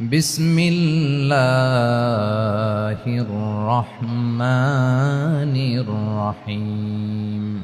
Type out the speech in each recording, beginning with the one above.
بسم الله الرحمن الرحيم.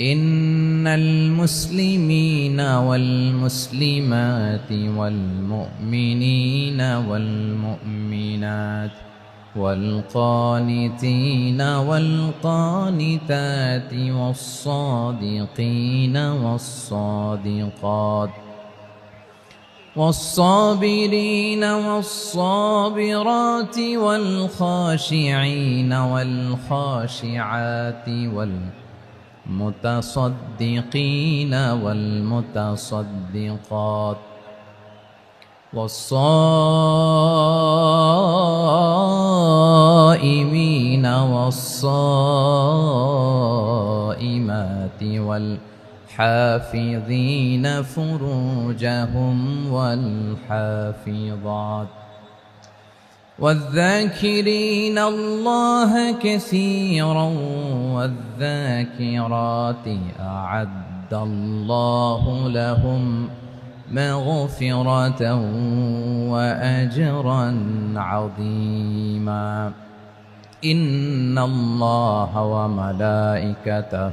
إن المسلمين والمسلمات والمؤمنين والمؤمنات والقانتين والقانتات والصادقين والصادقات والصابرين والصابرات والخاشعين والخاشعات والمتصدقين والمتصدقات والصائمين والصائمات والحافظين فروجهم والحافظات والذاكرين الله كثيرا والذاكرات أعد الله لهم مغفرة وأجرا عظيما إن الله وملائكته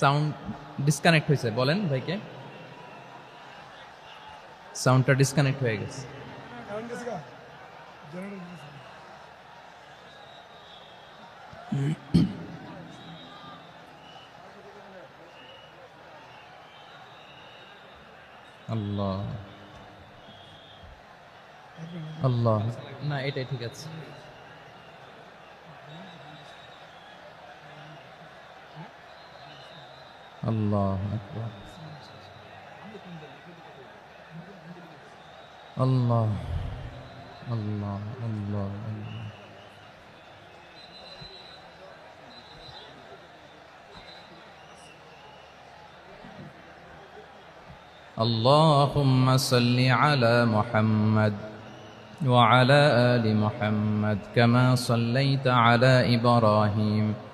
sound disconnect হয়েছে, বলেন ভাইকে। সাউন্ডটা ডিসকানেক্ট হয়ে গেছে। আল্লাহ। আল্লাহ। না, এটাই ঠিক আছে। الله أكبر. الله الله الله الله. اللهم صل على محمد وعلى آل محمد كما صليت على إبراهيم